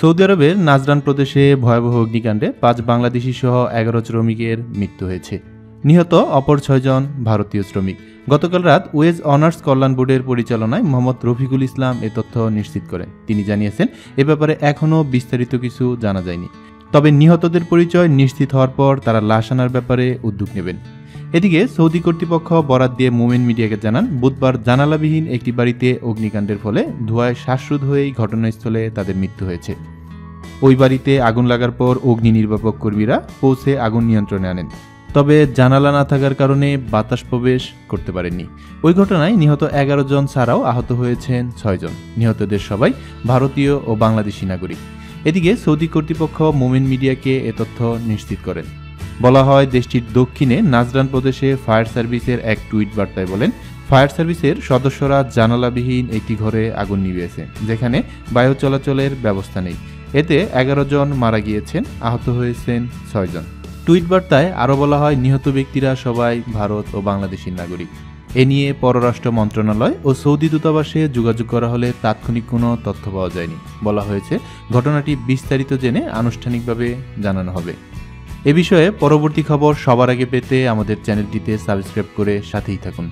Saudi আরবের Najran প্রদেশে ভয়াবহ অগ্নিকাণ্ডে পাঁচ বাংলাদেশি সহ এগারো শ্রমিকের মৃত্যু হয়েছে। নিহত অপর ছয়জন ভারতীয় শ্রমিক। গতকাল রাত ওয়েজ অনার্স কল্যাণ বোর্ডের পরিচালনায় মোহাম্মদ রফিকুল ইসলাম এ তথ্য নিশ্চিত করেন। তিনি জানিয়েছেন, এ ব্যাপারে এখনও বিস্তারিত কিছু জানা যায়নি। তবে নিহতদের পরিচয় নিশ্চিত হওয়ার পর তারা লাশ আনার ব্যাপারে উদ্যোগ নেবেন। এদিকে সৌদি কর্তৃপক্ষ বরাত দিয়ে মোমেন মিডিয়াকে জানান, বুধবার জানালাবিহীন একটি বাড়িতে অগ্নিকাণ্ডের ফলে ধোঁয়ায় শ্বাসরোধ হয়েই ঘটনাস্থলে তাদের মৃত্যু হয়েছে। ওই বাড়িতে আগুন লাগার পর অগ্নি নির্বাপক কর্মীরা পৌঁছে আগুন নিয়ন্ত্রণে আনেন। তবে জানালা না থাকার কারণে বাতাস প্রবেশ করতে পারেননি। ওই ঘটনায় নিহত এগারো জন ছাড়াও আহত হয়েছেন ছয়জন নিহতদের সবাই ভারতীয় ও বাংলাদেশি নাগরিক। এদিকে সৌদি কর্তৃপক্ষ মোমেন মিডিয়াকে এ তথ্য নিশ্চিত করেন। বলা হয় দেশটির দক্ষিণে নাজরান প্রদেশে ফায়ার সার্ভিসের এক টুইট বার্তায় বলেন, ফায়ার সার্ভিসের সদস্যরা জানালাবিহীন একটি ঘরে আগুন নিভিয়েছে, যেখানে বায়ু চলাচলের ব্যবস্থা নেই। এতে এগারো জন মারা গিয়েছেন, আহত হয়েছেন ছয়জন টুইট বার্তায় আরও বলা হয়, নিহত ব্যক্তিরা সবাই ভারত ও বাংলাদেশের নাগরিক। এ নিয়ে পররাষ্ট্র মন্ত্রণালয় ও সৌদি দূতাবাসে যোগাযোগ করা হলে তাৎক্ষণিক কোনো তথ্য পাওয়া যায়নি। বলা হয়েছে, ঘটনাটি বিস্তারিত জেনে আনুষ্ঠানিকভাবে জানানো হবে। এ বিষয়ে পরবর্তী খবর সবার আগে পেতে আমাদের চ্যানেলটিতে সাবস্ক্রাইব করে সাথেই থাকুন।